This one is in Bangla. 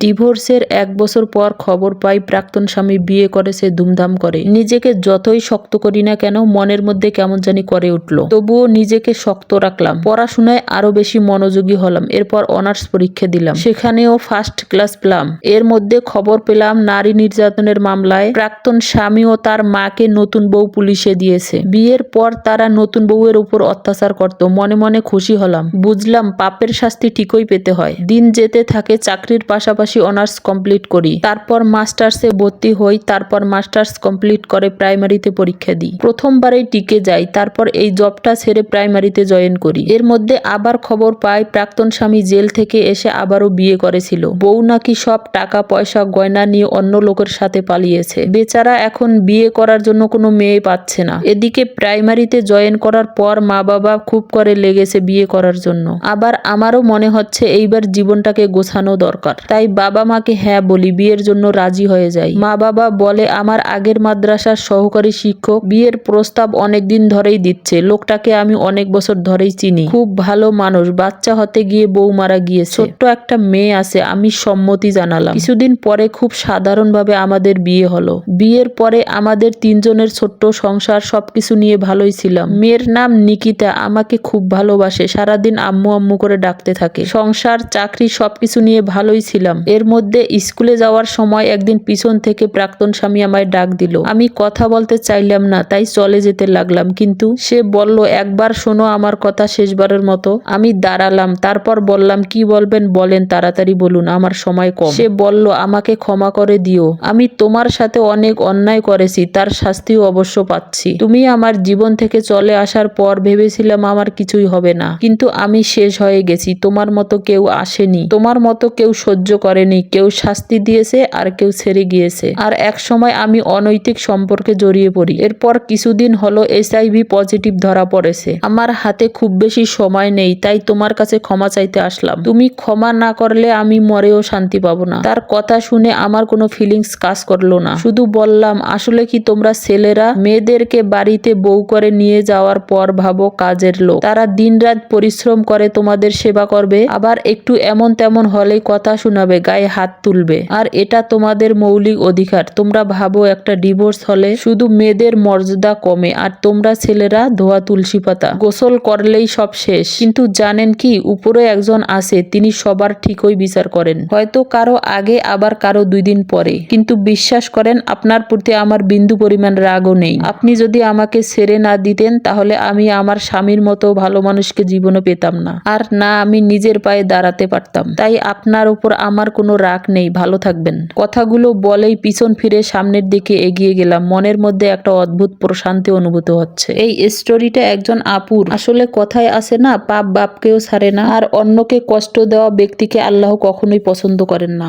ডিভোর্সের এক বছর পর খবর পাই, প্রাক্তন স্বামী বিয়ে করেছে ধুমধাম করে। নিজেকে যতই শক্ত করি না কেন, মনের মধ্যে কেমন জানি করে উঠল। তবুও নিজেকে শক্ত রাখলাম। পড়াশোনায় আরও বেশি মনোযোগী হলাম। এরপর অনার্স পরীক্ষা দিলাম। সেখানেও ফার্স্ট ক্লাস পেলাম। এর মধ্যে খবর পেলাম, নারী নির্যাতনের মামলায় প্রাক্তন স্বামী ও তার মাকে নতুন বউ পুলিশে দিয়েছে। বিয়ের পর তারা নতুন বউয়ের উপর অত্যাচার করত। মনে মনে খুশি হলাম। বুঝলাম, পাপের শাস্তি ঠিকই পেতে হয়। দিন যেতে থাকে, চাকরির পাশাপাশি অনার্স কমপ্লিট করি। তারপর মাস্টার্সে ভর্তি হই, তারপর মাস্টার্স কমপ্লিট করে প্রাইমারিতে পরীক্ষা দিই। প্রথমবারেই টিকে যাই, তারপর এই জবটা ছেড়ে প্রাইমারিতে জয়েন করি। এর মধ্যে আবার খবর পাই, প্রাক্তন স্বামী জেল থেকে এসে আবারও বিয়ে করেছিল। বউ নাকি সব টাকা, পয়সা, গয়না নিয়ে অন্য লোকের সাথে পালিয়েছে। বেচারা এখন বিয়ে করার জন্য কোনো মেয়ে পাচ্ছে না। এদিকে প্রাইমারিতে জয়েন করার পর মা বাবা খুব করে লেগেছে বিয়ে করার জন্য। আবার আমারও মনে হচ্ছে এইবার জীবনটাকে গোছানো দরকার। তাই বাবা মাকে হ্যাঁ বলি, বিয়ের জন্য রাজি হয়ে যাই। মা বাবা বলে, আমার আগের মাদ্রাসার সহকারী শিক্ষক বিয়ের প্রস্তাব অনেকদিন ধরেই দিচ্ছে। লোকটাকে আমি অনেক বছর ধরেই চিনি। খুব ভালো মানুষ, বাচ্চা হতে গিয়ে বউ মারা গিয়েছে। ছোট্ট একটা মেয়ে আছে, আমি সম্মতি জানালাম। কিছুদিন পরে খুব সাধারণভাবে আমাদের বিয়ে হলো। বিয়ের পরে আমাদের তিনজনের ছোট্ট সংসার সবকিছু নিয়ে ভালোই ছিলাম। মেয়ের নাম নিকিতা, আমাকে খুব ভালোবাসে। সারাদিন আম্মু আম্মু করে ডাকতে থাকে। সংসার, চাকরি সবকিছু নিয়ে ভালোই ছিলাম। এর মধ্যে স্কুলে যাওয়ার সময় একদিন পিছন থেকে প্রাক্তন স্বামী আমায় ডাক দিল। আমি কথা বলতে চাইলাম না, তাই চলে যেতে লাগলাম, কিন্তু সে বলল, একবার শোনো আমার কথা শেষবারের মতো। আমি দাঁড়ালাম, তারপর বললাম, কি বলবেন বলেন, তাড়াতাড়ি বলুন, আমার সময় কম। সে বলল, আমাকে ক্ষমা করে দিও, আমি তোমার সাথে অনেক অন্যায় করেছি, তার শাস্তিও অবশ্য পাচ্ছি। তুমি আমার জীবন থেকে চলে আসার পর ভেবেছিলাম আমার কিছুই হবে না, কিন্তু আমি শেষ হয়ে গেছি, তোমার মতো কেউ আসেনি, তোমার মতো কেউ সহ্য করেনি, কেউ শাস্তি দিয়েছে আর কেউ ছেড়ে গিয়েছে। আর এক সময় আমি অনৈতিক সম্পর্কে জড়িয়ে পড়ি। এরপর কিছুদিন হলো এইচআইভি পজিটিভ ধরা পড়েছে। আমার হাতে খুব বেশি সময় নেই, তাই তোমার কাছে ক্ষমা চাইতে আসলাম। তুমি ক্ষমা না করলে আমি মরেও শান্তি পাবো না। তার কথা শুনে আমার কোনো ফিলিংস কাজ করল না। শুধু বললাম, আসলে কি তোমরা ছেলেরা মেয়েদেরকে বাড়িতে বউ করে নিয়ে যাওয়ার পর ভাবো কাজের লোক। তারা দিনরাত পরিশ্রম করে তোমাদের সেবা করবে। আবার একটু এমন তেমন হলেই কথা শোনাবে। গায়ে হাত তুলবে। আর এটা তোমাদের মৌলিক অধিকার। তোমরা ভাবো একটা ডিভোর্স হলে শুধু মেয়েদের মর্যাদা কমে আর তোমরা ছেলেরা ধোয়া তুলসী পাতা। গোসল করলেই সব শেষ। কিন্তু জানেন কি, উপরে একজন আছে, তিনি সবার ঠিকই বিচার করেন। হয়তো কারও আগে, আবার কারও দুই দিন পরে। কিন্তু বিশ্বাস করেন, আপনার প্রতি আমার বিন্দু পরিমাণ রাগও নেই। আপনি যদি আমাকে ছেড়ে না দিতেন, তাহলে আমি আমার স্বামীর মতো ভালো মানুষকে জীবনে পেতাম না। আর না, আমি নিজের পায়ে দাঁড়াতে পারতাম। তাই আপনার উপর আমার কোনো রাগ নেই, ভালো থাকবেন। কথাগুলো বলেই পিছন ফিরে সামনের দিকে এগিয়ে গেলাম। মনের মধ্যে একটা অদ্ভুত প্রশান্তি অনুভূত হচ্ছে। এই স্টোরিটা একজন আপুর। আসলে কথায় আসে না, পাপ বাপকেও ছাড়ে না। আর অন্যকে কষ্ট দেওয়া ব্যক্তিকে আল্লাহ কখনোই পছন্দ করেন না।